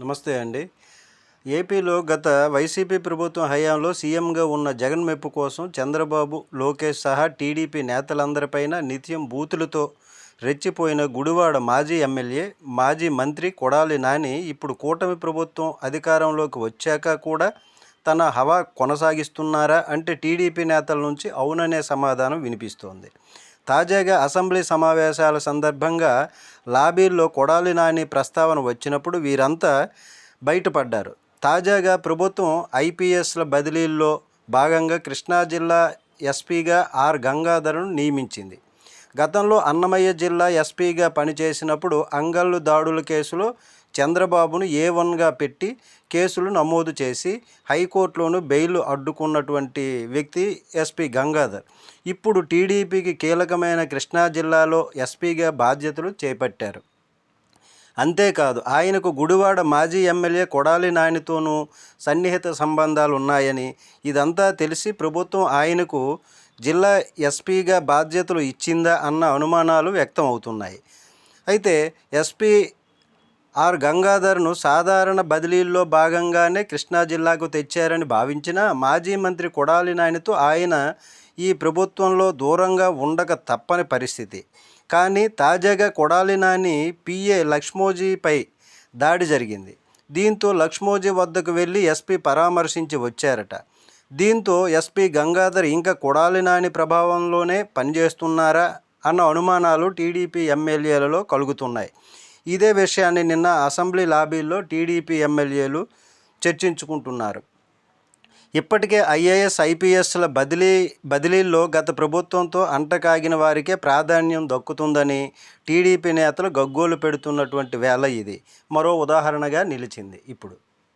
నమస్తే అండి. ఏపీలో గత వైసీపీ ప్రభుత్వం హయాంలో సీఎంగా ఉన్న జగన్ మెప్పు కోసం చంద్రబాబు లోకేష్ సహా టీడీపీ నేతలందరిపైన నిత్యం బూతులతో రెచ్చిపోయిన గుడివాడ మాజీ ఎమ్మెల్యే మాజీ మంత్రి కొడాలి నాని ఇప్పుడు కూటమి ప్రభుత్వం అధికారంలోకి వచ్చాక కూడా తన హవా కొనసాగిస్తున్నారా అంటే టీడీపీ నేతల నుంచి అవుననే సమాధానం వినిపిస్తోంది. తాజాగా అసెంబ్లీ సమావేశాల సందర్భంగా లాబీల్లో కొడాలి నాని ప్రస్తావన వచ్చినప్పుడు వీరంతా బయటపడ్డారు. తాజాగా ప్రభుత్వం ఐపీఎస్ల బదిలీల్లో భాగంగా కృష్ణా జిల్లా ఎస్పీగా ఆర్ గంగాధర్ను నియమించింది. గతంలో అన్నమయ్య జిల్లా ఎస్పీగా పనిచేసినప్పుడు అంగళ్ళు దాడుల కేసులో చంద్రబాబును ఏ వన్గా పెట్టి కేసులు నమోదు చేసి హైకోర్టులోనూ బెయిల్ అడ్డుకున్నటువంటి వ్యక్తి ఎస్పీ గంగాధర్. ఇప్పుడు టీడీపీకి కీలకమైన కృష్ణా జిల్లాలో ఎస్పీగా బాధ్యతలు చేపట్టారు. అంతేకాదు ఆయనకు గుడివాడ మాజీ ఎమ్మెల్యే కొడాలి నానితోనూ సన్నిహిత సంబంధాలు ఉన్నాయని ఇదంతా తెలిసి ప్రభుత్వం ఆయనకు జిల్లా ఎస్పీగా బాధ్యతలు ఇచ్చిందా అన్న అనుమానాలు వ్యక్తం అవుతున్నాయి అయితే ఎస్పీ ఆర్ గంగాధర్ను సాధారణ బదిలీల్లో భాగంగానే కృష్ణా జిల్లాకు తెచ్చారని భావించిన మాజీ మంత్రి కొడాలి నాయనతో ఆయన ఈ ప్రభుత్వంలో దూరంగా ఉండక తప్పని పరిస్థితి. కానీ తాజాగా కొడాలి నాని పిఏ లక్ష్మోజీపై దాడి జరిగింది. దీంతో లక్ష్మోజీ వద్దకు వెళ్ళి ఎస్పీ పరామర్శించి వచ్చారట. దీంతో ఎస్పీ గంగాధర్ ఇంకా కొడాలి నాని ప్రభావంలోనే పనిచేస్తున్నారా అన్న అనుమానాలు టీడీపీ ఎమ్మెల్యేలలో కలుగుతున్నాయి. ఇదే విషయాన్ని నిన్న అసెంబ్లీ లాబీల్లో టీడీపీ ఎమ్మెల్యేలు చర్చించుకుంటున్నారు. ఇప్పటికే ఐఏఎస్ ఐపీఎస్ల బదిలీ బదిలీల్లో గత ప్రభుత్వంతో అంటకాగిన వారికే ప్రాధాన్యం దక్కుతుందని టీడీపీ నేతలు గగ్గోలు పెడుతున్నటువంటి వేళ ఇది. మరో ఉదాహరణగా నిలిచింది ఇప్పుడు.